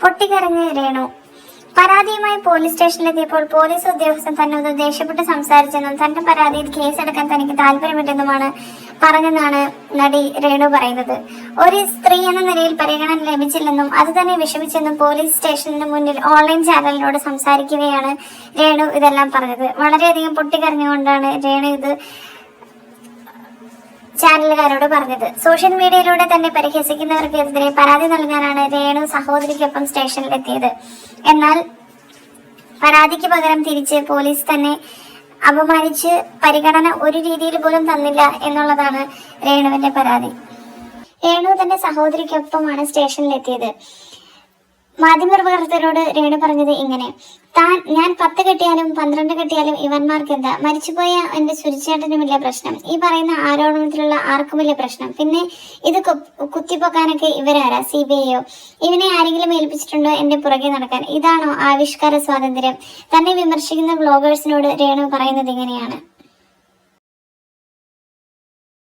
പൊട്ടിക്കരഞ്ഞ് രേണു. പരാതിയുമായി police സ്റ്റേഷനിലെത്തിയപ്പോൾ police ഉദ്യോഗസ്ഥൻ തന്നോട് ദേഷ്യപ്പെട്ട് സംസാരിച്ചെന്നും തന്റെ പരാതിയിൽ കേസെടുക്കാൻ തനിക്ക് താല്പര്യമില്ലെന്നുമാണ് പറഞ്ഞെന്നാണ് നടി രേണു പറയുന്നത്. ഒരു സ്ത്രീ എന്ന നിലയിൽ പരിഗണന ലഭിച്ചില്ലെന്നും അത് തന്നെ വിഷമിച്ചെന്നും പോലീസ് സ്റ്റേഷനിന് മുന്നിൽ ഓൺലൈൻ ചാനലിനോട് സംസാരിക്കുകയാണ് രേണു ഇതെല്ലാം പറഞ്ഞത്. വളരെയധികം പൊട്ടിക്കറിഞ്ഞുകൊണ്ടാണ് രേണു ഇത് ചാനലുകാരോട് പറഞ്ഞത്. സോഷ്യൽ മീഡിയയിലൂടെ തന്നെ പരിഹസിക്കുന്നവർക്കെതിരെ പരാതി നൽകാനാണ് രേണു സഹോദരിക്കൊപ്പം സ്റ്റേഷനിലെത്തിയത് എന്നാൽ പരാതിക്ക് പകരം തിരിച്ച് പോലീസ് തന്നെ അപമാനിച്ച് പരിഗണന ഒരു രീതിയിൽ പോലും തന്നില്ല എന്നുള്ളതാണ് രേണുവിന്റെ പരാതി. രേണു തന്റെ സഹോദരിക്കൊപ്പമാണ് സ്റ്റേഷനിലെത്തിയത്. മാധ്യമപ്രവർത്തകരോട് രേണു പറഞ്ഞത് ഇങ്ങനെ. താൻ ഞാൻ പത്ത് കെട്ടിയാലും പന്ത്രണ്ട് കെട്ടിയാലും ഇവന്മാർക്ക് എന്താ? മരിച്ചുപോയ എന്റെ സുരിച്ചേട്ടനുമില്ല പ്രശ്നം. ഈ പറയുന്ന ആരോപണത്തിലുള്ള ആർക്കുമില്ല പ്രശ്നം. പിന്നെ ഇത് കുത്തിപ്പൊക്കാനൊക്കെ ഇവരാരാ? C B ഐയോ? ഇവനെ ആരെങ്കിലും ഏൽപ്പിച്ചിട്ടുണ്ടോ എന്റെ പുറകെ നടക്കാൻ? ഇതാണോ ആവിഷ്കാര സ്വാതന്ത്ര്യം? തന്നെ വിമർശിക്കുന്ന ബ്ലോഗേഴ്സിനോട് രേണു പറയുന്നത് ഇങ്ങനെയാണ്.